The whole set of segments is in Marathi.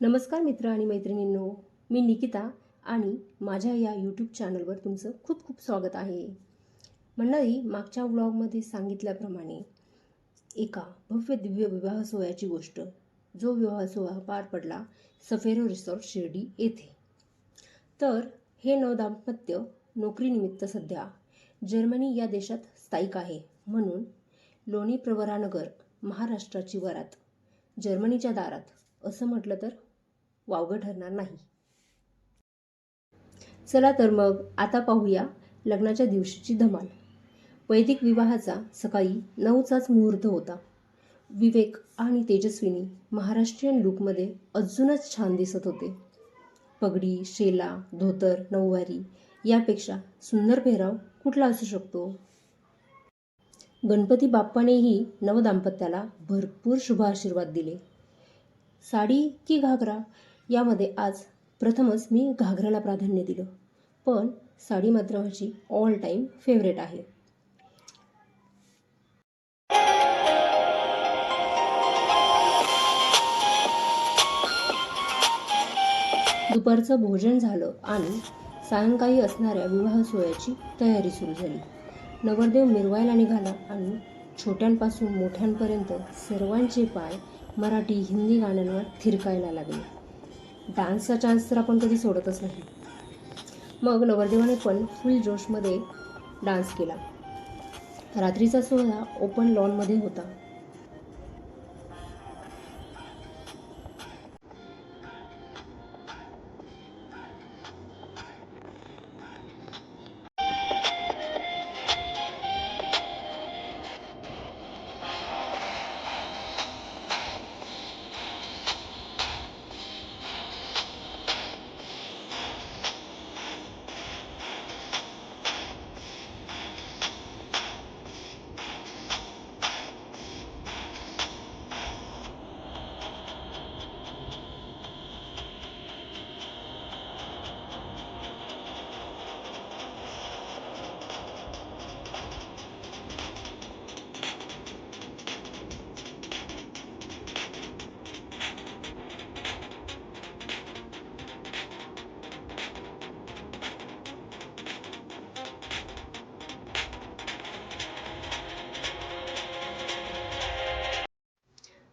नमस्कार मित्र आणि मैत्रिणींनो मी निकिता आणि माझ्या या यूट्यूब चॅनलवर तुमचं खूप खूप स्वागत आहे. मंडळी मागच्या व्लॉगमध्ये सांगितल्याप्रमाणे एका भव्य दिव्य विवाह सोहळ्याची गोष्ट जो विवाह सोहळा पार पडला सफेरो रिसॉर्ट शिर्डी येथे. तर हे नवदाम्पत्य नोकरीनिमित्त सध्या जर्मनी या देशात स्थायिक आहे. म्हणून लोणी प्रवरानगर महाराष्ट्राची वरात जर्मनीच्या दारात असं म्हटलं तर वावगं ठरणार नाही. चला तर मग आता पाहूया लग्नाच्या दिवशीची धमाल. वैदिक विवाहाचा सकाळी नऊचाच मुहूर्त होता. विवेक आणि तेजस्विनी महाराष्ट्रीयन लुकमध्ये अजूनच छान दिसत होते. पगडी शेला धोतर नऊवारी यापेक्षा सुंदर पेहराव कुठला असू शकतो? गणपती बाप्पानेही नवदाम्पत्याला भरपूर शुभ आशीर्वाद दिले. साडी की घागरा यामध्ये आज प्रथमच मी घागऱ्याला प्राधान्य दिलं. पण साडी मात्र माझी ऑल टाईम फेवरेट आहे. दुपारचं भोजन झालं आणि सायंकाळी असणाऱ्या विवाह सोहळ्याची तयारी सुरू झाली. नवरदेव मिरवायला निघाला आणि छोट्यांपासून मोठ्यांपर्यंत सर्वांचे पाय मराठी हिंदी गाण्यांवर थिरकायला लागले. डान्सचा चान्स तर आपण कधी सोडतच नाही. मग नवरदेवाने पण फुल जोशमध्ये डान्स केला. रात्रीचा सोहळा ओपन लॉनमध्ये होता.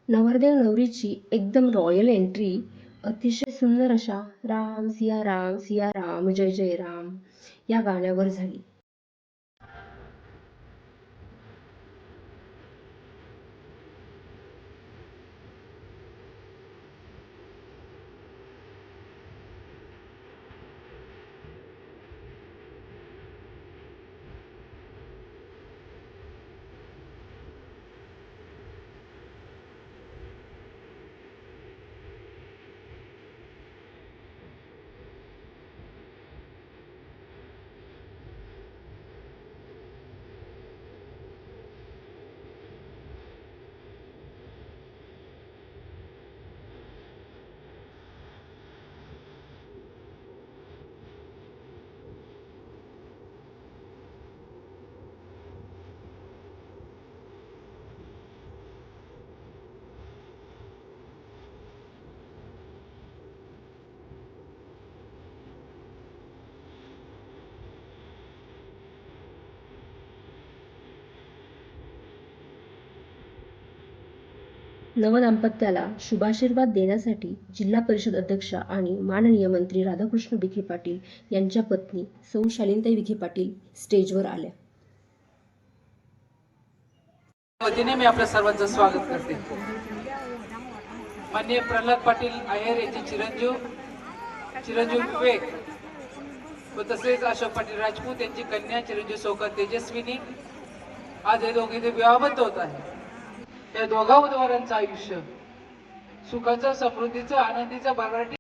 नवरदेव नवरीची एकदम रॉयल एंट्री. अतिशय सुंदर अशा राम सिया राम सिया राम जय जय राम या गाण्यावर झाली. नवदाम्पत्याला शुभाशीर्वाद देण्यासाठी जिल्हा परिषद अध्यक्षा आणि माननीय मंत्री राधाकृष्ण विखे पाटील यांच्या पत्नी सौ शालिनताई विखे पाटील स्टेजवर आल्या. वतीने मी आपल्या सर्वांचं स्वागत करते. माननीय प्रल्हाद पाटील अय्यर यांचे चिरंजीव चिरंजीव विवेक व तसेच अशोक पाटील राजपूत यांची कन्या चिरंजीव सौकर तेजस्विनी. आज हे दोघे ते विवाहबद्ध होत आहे या दोघा उद्वारांचं आयुष्य. सुखाचं समृद्धीचं आनंदीचं भरभराटी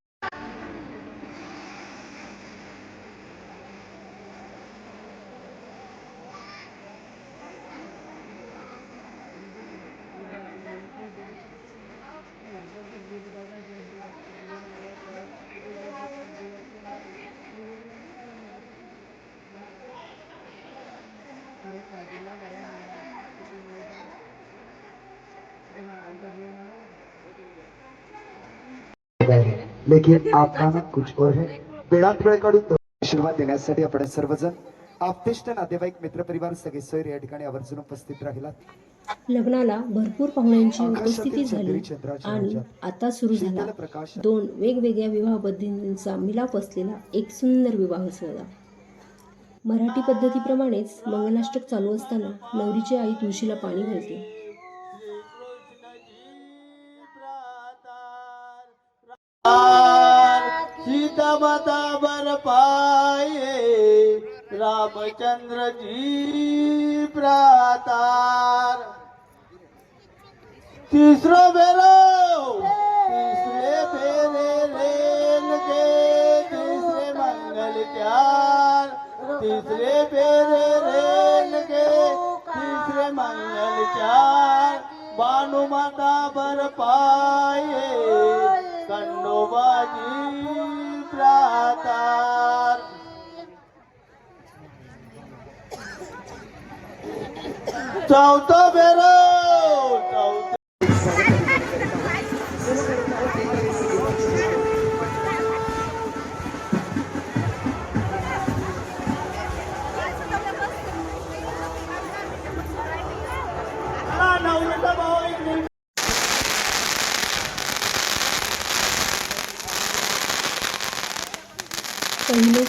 लेकिन आपका कुछ और है. तो आशीर्वाद देण्यासाठी आपण सर्वजण आपतिष्ट नातेवाईक मित्रपरिवार सगळे सोयरे या ठिकाणी आवर्जून उपस्थित राहिलात. लग्नाला भरपूर पाहुण्यांची उपस्थिती झाली आणि आता सुरू झाला दोन वेगवेगळ्या विवाह पद्धतींचा मिलाप असलेला एक सुंदर विवाह सोहळा. मराठी पद्धतीप्रमाणेच मंगलाष्टक चालू असताना नवरीची आई तुळशीला पाणी घालते. पाए रामचंद्र जी प्रातार। तीसरो बेरो तीसरे फेरे रेल के तीसरे मंगल चार तीसरे फेरे रेल के तीसरे मंगल चार बानु माता बर पाए खंडोबाजी प्रा চাও তো বেরো।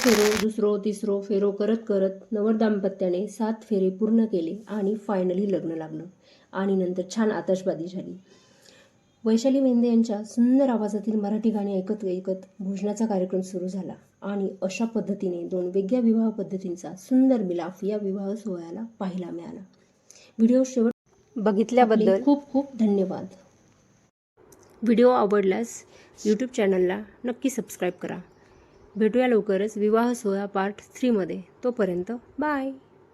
फेरो दुसरो तिसरो फेरो करत करत नवर दाम्पत्याने सात फेरे पूर्ण केले आणि फायनली लग्न लागलं. आणि नंतर छान आतषबाजी झाली. वैशाली मेंदे यांच्या सुंदर आवाजातील मराठी गाणी ऐकत ऐकत भोजनाचा कार्यक्रम सुरू झाला. आणि अशा पद्धतीने दोन वेगळ्या विवाह पद्धतींचा सुंदर मिलाफ या विवाह सोहळ्याला पाहायला मिळाला. व्हिडिओ शेवट बघितल्याबद्दल खूप खूप धन्यवाद. व्हिडिओ आवडल्यास यूट्यूब चॅनलला नक्की सबस्क्राईब करा. भेटूया लवकरच विवाह सोहळा पार्ट थ्रीमध्ये तोपर्यंत बाय